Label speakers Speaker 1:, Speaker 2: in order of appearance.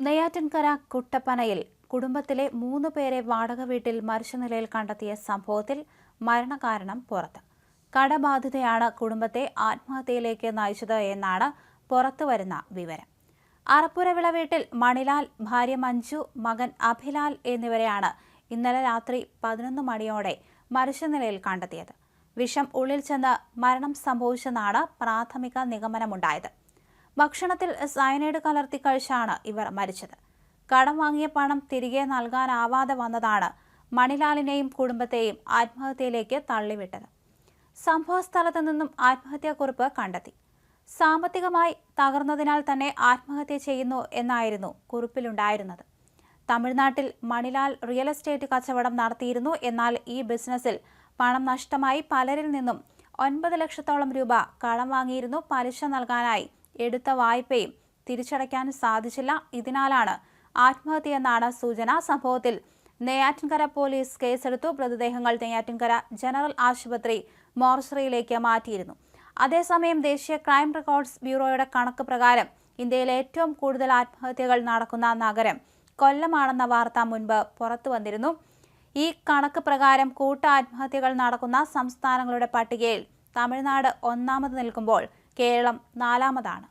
Speaker 1: നെയ്യാറ്റിൻകര കുട്ടപ്പനയിൽ കുടുംബത്തിലെ മൂന്ന് പേരെ വാടക വീട്ടിൽ മരിച്ച നിലയിൽ കണ്ടെത്തിയ സംഭവത്തിൽ മരണകാരണം പുറത്ത്. കടബാധിതയാണ് കുടുംബത്തെ ആത്മഹത്യയിലേക്ക് നയിച്ചത് എന്നാണ് പുറത്തുവരുന്ന വിവരം. അറപ്പുരവിള വീട്ടിൽ മണിലാൽ ഭാര്യ മഞ്ജു മകൻ അഭിലാൽ എന്നിവരെയാണ് ഇന്നലെ രാത്രി പതിനൊന്ന് മണിയോടെ മരിച്ച നിലയിൽ കണ്ടെത്തിയത്. വിഷം ഉള്ളിൽ ചെന്ന് മരണം സംഭവിച്ചെന്നാണ് പ്രാഥമിക നിഗമനമുണ്ടായത്. ഭക്ഷണത്തിൽ സയനൈഡ് കലർത്തി കഴിച്ചാണ് ഇവർ മരിച്ചത്. കടം വാങ്ങിയ പണം തിരികെ നൽകാനാവാതെ വന്നതാണ് മണിലാലിനെയും കുടുംബത്തെയും ആത്മഹത്യയിലേക്ക് തള്ളിവിട്ടത്. സംഭവ സ്ഥലത്തു നിന്നും ആത്മഹത്യാക്കുറിപ്പ് കണ്ടെത്തി. സാമ്പത്തികമായി തകർന്നതിനാൽ തന്നെ ആത്മഹത്യ ചെയ്യുന്നു എന്നായിരുന്നു കുറിപ്പിലുണ്ടായിരുന്നത്. തമിഴ്നാട്ടിൽ മണിലാൽ റിയൽ എസ്റ്റേറ്റ് കച്ചവടം നടത്തിയിരുന്നു എന്നാൽ ഈ ബിസിനസ്സിൽ പണം നഷ്ടമായി പലരിൽ നിന്നും ഒൻപത് ലക്ഷത്തോളം രൂപ കടം വാങ്ങിയിരുന്നു പലിശ നൽകാനായി എടുത്ത വായ്പയും തിരിച്ചടയ്ക്കാൻ സാധിച്ചില്ല. ഇതിനാലാണ് ആത്മഹത്യയെന്നാണ് സൂചന. സംഭവത്തിൽ നെയ്യാറ്റിൻകര പോലീസ് കേസെടുത്തു. മൃതദേഹങ്ങൾ നെയ്യാറ്റിൻകര ജനറൽ ആശുപത്രി മോർച്ചറിയിലേക്ക് മാറ്റിയിരുന്നു. അതേസമയം ദേശീയ ക്രൈം റെക്കോർഡ്സ് ബ്യൂറോയുടെ കണക്ക് പ്രകാരം ഇന്ത്യയിൽ ഏറ്റവും കൂടുതൽ ആത്മഹത്യകൾ നടക്കുന്ന നഗരം കൊല്ലമാണെന്ന വാർത്ത മുൻപ് പുറത്തു വന്നിരുന്നു. ഈ കണക്ക് പ്രകാരം കൂട്ട ആത്മഹത്യകൾ നടക്കുന്ന സംസ്ഥാനങ്ങളുടെ പട്ടികയിൽ തമിഴ്നാട് ഒന്നാമത് നിൽക്കുമ്പോൾ കേരളം നാലാമതാണ്.